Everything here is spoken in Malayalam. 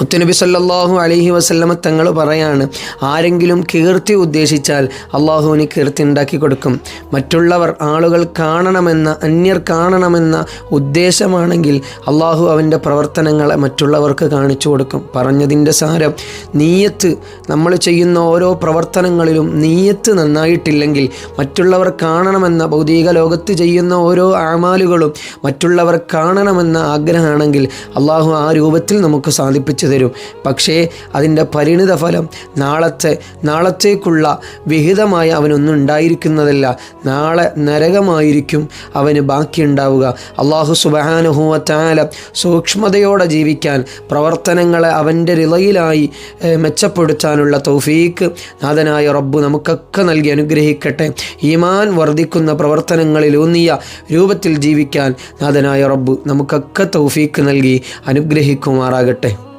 മുത്തുനബി സല്ലാഹു അലഹി വസ്ല്ലമ തങ്ങൾ പറയാണ് ആരെങ്കിലും കീർത്തി ഉദ്ദേശിച്ചാൽ അള്ളാഹുവിന് കീർത്തി ഉണ്ടാക്കി കൊടുക്കും. മറ്റുള്ളവർ ആളുകൾ കാണണമെന്ന അന്യർ കാണണമെന്ന ഉദ്ദേശമാണെങ്കിൽ അള്ളാഹു അവന്റെ പ്രവർത്തനങ്ങളെ മറ്റുള്ളവർക്ക് കാണിച്ചു കൊടുക്കും. പറഞ്ഞതിന്റെ സാരം നീയത്ത് നമ്മൾ ചെയ്യുന്ന ഓരോ പ്രവർത്തനങ്ങളിലും നീയത്ത് നന്നായിട്ടില്ലെങ്കിൽ മറ്റുള്ളവർ കാണണമെന്ന ഭൗതിക ലോകത്ത് ചെയ്യുന്ന ഓരോ ആമാലുകളും മറ്റുള്ളവർ കാണണമെന്ന ആഗ്രഹമാണെങ്കിൽ അള്ളാഹു ആ രൂപത്തിൽ നമുക്ക് സാധിപ്പിച്ചു തരും പക്ഷേ അതിന്റെ പരിണിത ഫലം നാളത്തെ നാളത്തേക്കുള്ള വിഹിതമായ അവനൊന്നും ഉണ്ടായിരിക്കുന്നതല്ല. നാളെ നരകമായിരിക്കും അവന് ബാക്കിയുണ്ടാവുക. അള്ളാഹു സുബാനുഹൂവത്താല താല സൂക്ഷ്മതയോടെ ജീവിക്കാൻ പ്രവർത്തനങ്ങളെ അവന്റെ റിലയിലായി മെച്ചപ്പെടുത്താനുള്ള തൗഫീക്ക് നാഥനായ റബ്ബു നമുക്കൊക്കെ നൽകി അനുഗ്രഹിക്കട്ടെ. ഈമാൻ വർദ്ധിക്കുന്ന പ്രവർത്തനങ്ങളിലൂന്നിയ രൂപത്തിൽ ജീവിക്കാൻ നാഥനായ റബ്ബു നമുക്കൊക്കെ തൗഫീക്ക് നൽകി അനുഗ്രഹിക്കുമാറാകട്ടെ.